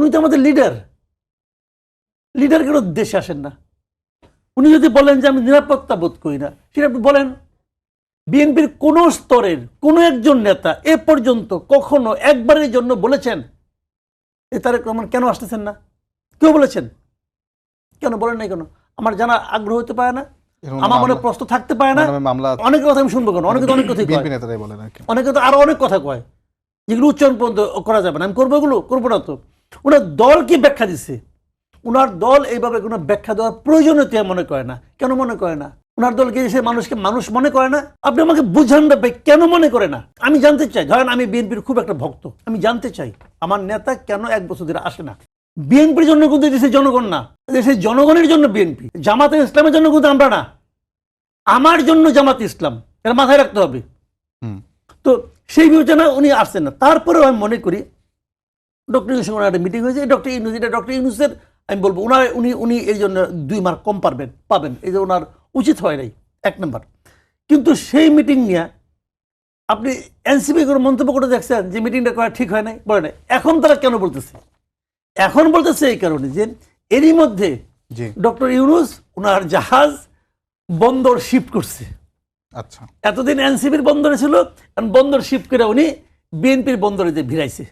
উনি তো আমাদের লিডার লিডার কেন দেশে আসেন না? উনি যদি বলেন যে আমি নিরাপত্তা বোধ করি না সেটা আপনি বলেন। বিএনপির কোন স্তরের কোন একজন নেতা এ পর্যন্ত কখনো একবারের জন্য বলেছেন এ তারেক রহমান কেন আসতেছেন না? কেউ বলেছেন? কেন বলেন নাই কেন? আমার জানা আগ্রহ হতে পারে না। আমার মনে প্রশ্ন থাকতে পারে না। নামে অনেক কথা আমি শুনব কেন? অনেকে তো অনেক কথাই অনেকে তো আরও অনেক কথা কয়। যেগুলো উচ্চারণ পর্যন্ত করা যাবে না। আমি করব এগুলো? করব না তো। ওনার দল কি ব্যাখ্যা দিচ্ছে ওনার দল এইভাবে কোনো ব্যাখ্যা দেওয়ার প্রয়োজনীয়তা মনে করে না। কেন মনে করে না? ওনার দলকে এসে মানুষকে মানুষ মনে করে না? আপনি আমাকে বুঝান না ভাই, কেন মনে করে না? আমি জানতে চাই ধরেন আমি বিএনপির খুব একটা ভক্ত আমি জানতে চাই আমার নেতা কেন এক বছর ধরে আসে না? বিএনপির জন্য কিন্তু দেশের জনগণ না দেশের জনগণের জন্য বিএনপি জামাতে ইসলামের জন্য কিন্তু আমরা না। আমার জন্য জামাত ইসলাম এটা মাথায় রাখতে হবে। হুম। তো সেই বিবেচনা উনি আসছেন না তারপরেও আমি মনে করি ডক্টর ইউনুসের সঙ্গে একটা মিটিং হয়েছে ডক্টর ইউনুস এটা ডক্টর ইউনুসের আমি বলব ওনার উনি উনি এই জন্য দুই মার্ক কম পারবেন পাবেন। এই যে ওনার উচিত হয় নাই এক নম্বর। কিন্তু সেই মিটিং নিয়ে আপনি এনসিপি কোনো মন্তব্য করে দেখছেন যে মিটিংটা করা ঠিক হয় নাই? বলে নাই। এখন তারা কেন বলতেছে? এখন বলতেছে এই কারণে যে এরই মধ্যে ডক্টর ইউনুস ওনার জাহাজ বন্দর শিফট করছে। আচ্ছা। এতদিন এনসিপির বন্দরে ছিল বন্দর শিফট করে উনি বিএনপির বন্দরে যে ভিড়াইছে।